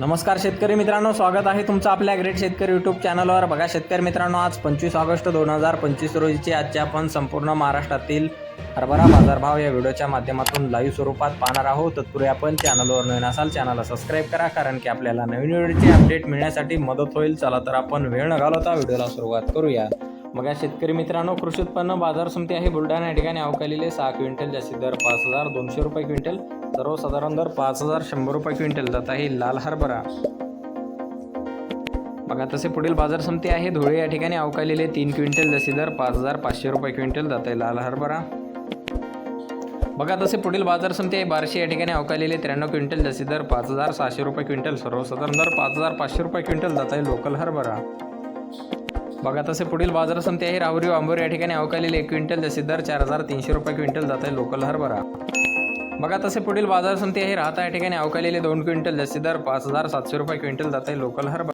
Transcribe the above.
नमस्कार शेतकरी मित्रांनो स्वागत आहे तुमचं आपल्या ग्रेट शेतकरी यूट्यूब चॅनलवर बघा शेतकरी मित्रांनो आज पंचवीस ऑगस्ट दोन हजार पंचवीस रोजीची आजच्या आपण संपूर्ण महाराष्ट्रातील हरभरा बाजारभाव या व्हिडिओच्या माध्यमातून लाईव्ह स्वरूपात पाहणार आहोत. तत्पूर्वी आपण चॅनलवर नवीन असाल चॅनलला सबस्क्राईब करा कारण की आपल्याला नवीन व्हिडिओचे अपडेट मिळण्यासाठी मदत होईल. चला तर आपण वेळ न घालवता व्हिडिओला सुरुवात करूया. बघा शेतकरी मित्रांनो कृषी उत्पन्न बाजार समिती आहे. बुलढाणा या ठिकाणी अवकालेले सहा क्विंटल जास्तीत दर पाच हजार दोनशे रुपये क्विंटल सर्वसाधारण दर पाच हजार शंभर रुपये क्विंटल. जात आहे लाल हरभरा. बघा तसे पुढील बाजार समिती आहे. धुळे या ठिकाणी अवकालेले तीन क्विंटल जास्तीत दर पाच हजार पाचशे रुपये क्विंटल. जात आहे लाल हरभरा. बघा तसे पुढील बाजार समिती आहे. बारशे या ठिकाणी अवकालेले त्र्याण्णव क्विंटल जास्तीत दर पाच हजार सहाशे रुपये क्विंटल सर्वसाधारण दर पाच हजार पाचशे रुपये क्विंटल. जात आहे लोकल हरभरा. बघा तसे पुढील बाजार समिती आहे. राहुरी आंबोर या ठिकाणी अवकालेले एक क्विंटल जसे दर चार हजार तीनशे रुपये क्विंटल जात आहे. लोकल हरभरा बघा तसे पुढील बाजार समिती आहे. राहता या ठिकाणी अवकालेले दोन क्विंटल जसे दर पाच हजार सातशे रुपये क्विंटल जात आहे. लोकल हरभरा